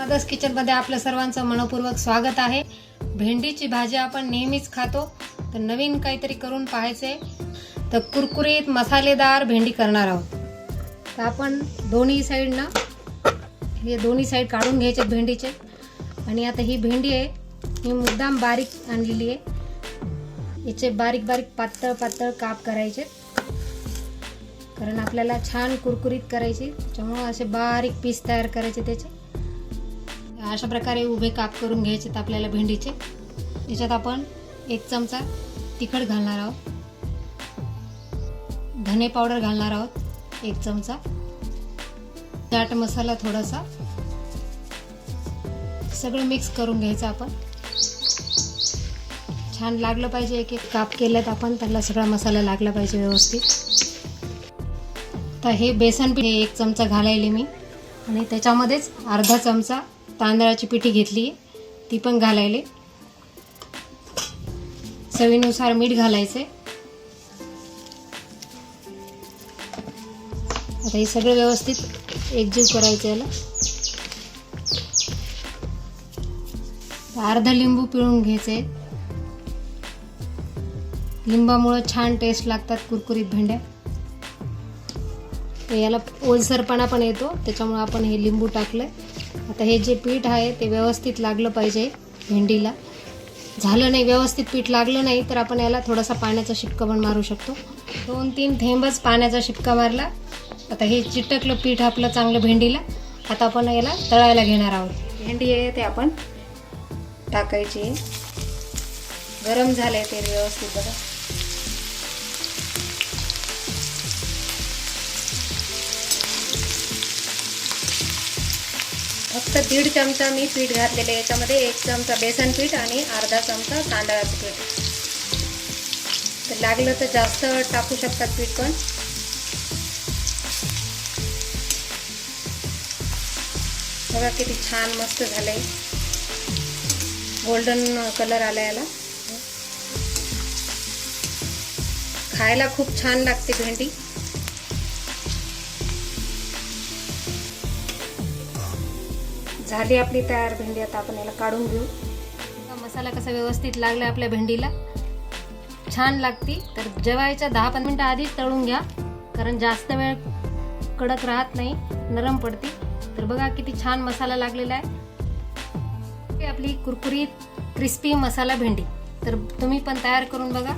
Mother's किचनमध्ये आपलं सर्वांचं मनपूर्वक स्वागत आहे. भेंडीची भाजी आपण नेहमीच खातो. तर नवीन काहीतरी करून पाहायचे तर कुरकुरीत मसालेदार भेंडी करणार आहोत. तर आपण दोन्ही साईडनं हे दोन्ही साईड काढून घ्यायचे भेंडीचे. आणि आता ही भेंडी आहे ही मुद्दाम बारीक आणलेली आहे. याचे बारीक बारीक पातळ पातळ काप करायचे. कारण आपल्याला छान कुरकुरीत करायची. त्याच्यामुळं असे बारीक पीस तयार करायचे त्याचे. अशा प्रकारे उभे काप करून घ्यायचे आपल्याला भेंडीचे. याच्यात आपण एक चमचा तिखट घालणार आहोत. धने पावडर घालणार आहोत एक चमचा. चाट मसाला थोडासा. सगळं मिक्स करून घ्यायचं आपण. छान लागलं पाहिजे एक एक काप केल्यात आपण त्याला सगळा मसाला लागला पाहिजे व्यवस्थित. तर हे बेसन पीठ हे एक चमचा घालायले मी. आणि त्याच्यामध्येच अर्धा चमचा तांदळाची पिठी घेतली. ती पण घालायले. चवीनुसार मीठ घालायचे. आता हे सगळं व्यवस्थित एकजीव करायचं याला. अर्धा लिंबू पिळून घ्यायचे. लिंबामुळं छान टेस्ट लागतात कुरकुरीत भेंड्या. याला ओलसरपणा पण येतो. त्याच्यामुळे आपण हे लिंबू टाकलं आता हे जे पीठ आहे ते व्यवस्थित लागलं पाहिजे भेंडीला. झालं नाही व्यवस्थित पीठ लागलं नाही तर आपण याला थोडासा पाण्याचा शिपका पण मारू शकतो. दोन तीन थेंबच पाण्याचा शिपका मारला. आता हे चिटकलं पीठ आपलं चांगलं भेंडीला. आता आपण याला तळायला घेणार आहोत. भेंडी आहे ते आपण टाकायची. गरम झालं आहे ते व्यवस्थित बघा. फक्त दीड चमचा मी पीठ घातलेले याच्यामध्ये एक चमचा बेसन पीठ आणि अर्धा चमचा तांदळाचं पीठ. तर लागलं तर जास्त टाकू शकतात पीठ पण. बघा किती छान मस्त झालंय. गोल्डन कलर आला याला. खायला खूप छान लागते भेंडी. झाली आपली तयार भेंडी आता आपण याला काढून घेऊ. मसाला कसा व्यवस्थित लागला आपल्या भेंडीला. छान लागती तर जेवायच्या दहा पंधरा मिनटं आधीच तळून घ्या. कारण जास्त वेळ कडक राहत नाही नरम पडते तर बघा किती छान मसाला लागलेला आहे. आपली कुरकुरीत क्रिस्पी मसाला भेंडी. तर तुम्ही पण तयार करून बघा.